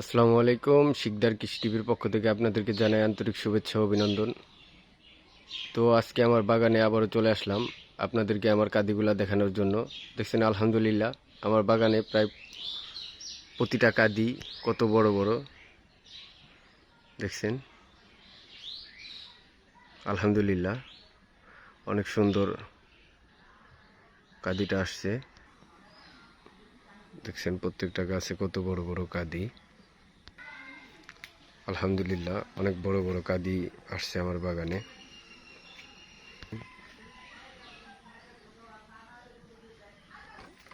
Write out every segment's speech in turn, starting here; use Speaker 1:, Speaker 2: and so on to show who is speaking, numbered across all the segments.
Speaker 1: আসসালামু আলাইকুম, শিকদার কৃষি টিভির পক্ষ থেকে আপনাদেরকে জানাই আন্তরিক শুভেচ্ছা অভিনন্দন। তো আজকে আমার বাগানে আবারও চলে আসলাম আপনাদেরকে আমার কাদিগুলা দেখানোর জন্য। দেখছেন, আলহামদুলিল্লাহ, আমার বাগানে প্রায় প্রতিটা কাদি কত বড় বড়। দেখছেন, আলহামদুলিল্লাহ, অনেক সুন্দর কাদিটা আসছে। দেখছেন, প্রত্যেকটা গাছে কত বড় বড় কাদি। আলহামদুলিল্লাহ, অনেক বড় বড় কাদি আসছে আমার বাগানে।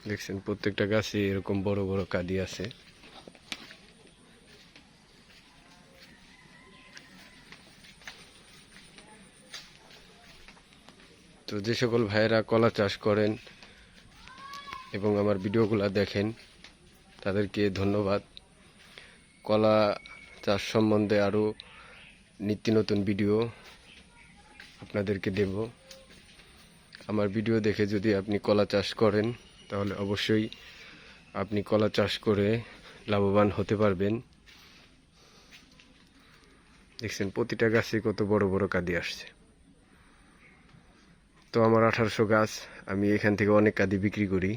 Speaker 1: দেখছেন, প্রত্যেকটা গাছে এরকম বড় বড় কাদি আছে। তো যে সকল ভাইয়েরা কলা চাষ করেন এবং আমার ভিডিওগুলো দেখেন, তাদেরকে ধন্যবাদ। কলা চাষ সম্বন্ধে আরও নিত্য নতুন ভিডিও আপনাদেরকে দেব। আমার ভিডিও দেখে যদি আপনি কলা চাষ করেন, তাহলে অবশ্যই আপনি কলা চাষ করে লাভবান হতে পারবেন। দেখছেন, প্রতিটা গাছে কত বড় বড় কাদি আসছে। তো আমার আঠারোশো গাছ, আমি এখান থেকে অনেক কাদি বিক্রি করি।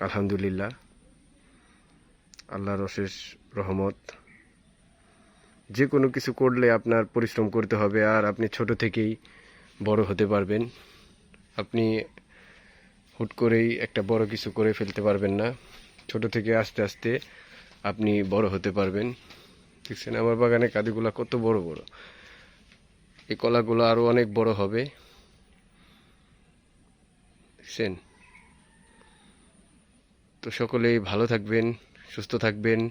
Speaker 1: আলহামদুলিল্লাহ। আল্লাহর অশেষ রহমত। যে কোনো কিছু করলে আপনার পরিশ্রম করতে হবে আর আপনি ছোট থেকেই বড় হতে পারবেন। আপনি হুট করেই একটা বড় কিছু করে ফেলতে পারবেন না। ছোট থেকে আস্তে আস্তে আপনি বড় হতে পারবেন। দেখছেন আমার বাগানে কাদিগুলা কত বড় বড়। এই কলাগুলো আরও অনেক বড় হবে। দেখছেন? তো সকলেই ভালো থাকবেন, সুস্থ থাকবেন।